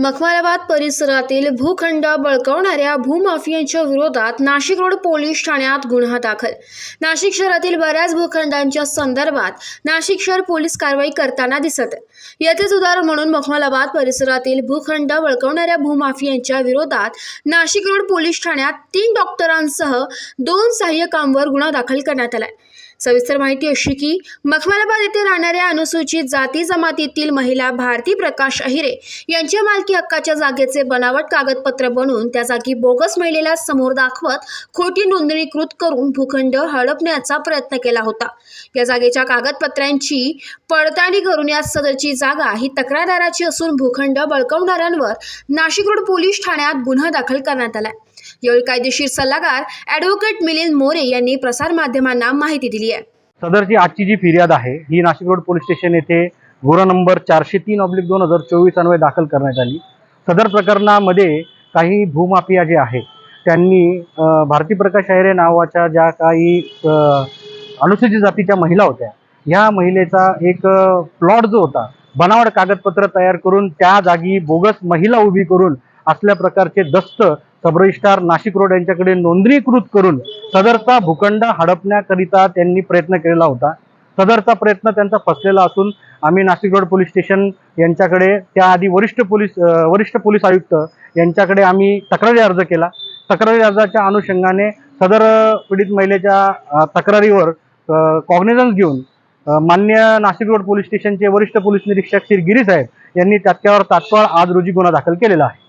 मखमालाबाद परिसरातील भूखंड बळकावणाऱ्या भूमाफियांच्या विरोधात नाशिक रोड पोलीस ठाण्यात गुन्हा दाखल. नाशिक शहरातील बऱ्याच भूखंडांच्या संदर्भात नाशिक शहर पोलीस कारवाई करताना दिसत. येथेच उदाहरण म्हणून मखमालाबाद परिसरातील भूखंड बळकवणाऱ्या भूमाफियांच्या विरोधात नाशिक रोड पोलीस ठाण्यात तीन डॉक्टरांसह दोन सहाय्यकांवर गुन्हा दाखल करण्यात आलाय. सविस्तर माहिती अशी की मखमलाबाद येथे राहणाऱ्या अनुसूचित जाती जमातीतील महिला भारती प्रकाश अहिरे यांच्या मालकी हक्काच्या जागेचे बनावट कागदपत्र बनवून त्या जागी बोगस महिलेला समोर दाखवत खोटी नोंदणीकृत करून भूखंड हडपण्याचा प्रयत्न केला होता. या जागेच्या कागदपत्रांची पडताळणी करून या सदरची जागा ही तक्रारदाराची असून भूखंड बळकवणाऱ्यांवर नाशिक रोड पोलीस ठाण्यात गुन्हा दाखल करण्यात आलाय. यावेळी कायदेशीर सल्लागार ॲडव्होकेट मिलिंद मोरे यांनी प्रसारमाध्यमांना माहिती दिली आहे. सदरची आजची जी फिर्याद आहे ही नाशिक रोड पोलीस स्टेशन येथे गुन्हा नंबर चारशे तीन ऑब्लिक दोन हजार चोवीस अन्वये दाखल करण्यात आली. सदर प्रकरणामध्ये काही भूमाफिया जे आहेत त्यांनी भारती प्रकाश अहिरे नावाच्या ज्या काही अनुसूचित जातीच्या महिला होत्या ह्या महिलेचा एक प्लॉट जो होता बनावट कागदपत्र तयार करून त्या जागी बोगस महिला उभी करून असल्या प्रकारचे दस्त सबरजिस्ट्रार नाशिक रोड यांच्याकडे नोंदणीकृत करून सदरचा भूखंड हडपण्याकरिता त्यांनी प्रयत्न केलेला होता. सदरचा प्रयत्न त्यांचा फसलेला असून आम्ही नाशिक रोड पोलीस स्टेशन यांच्याकडे त्याआधी वरिष्ठ पोलीस वरिष्ठ पोलीस आयुक्त यांच्याकडे आम्ही तक्रारी अर्ज केला. तक्रारी अर्जाच्या अनुषंगाने सदर पीडित महिलेच्या तक्रारीवर कॉग्निझन्स घेऊन मान्य नाशिक रोड पोलीस स्टेशनचे वरिष्ठ पोलीस निरीक्षक श्री गिरी साहेब यांनी त्याच्यावर तात्काळ आज रोजी गुन्हा दाखल केलेला आहे.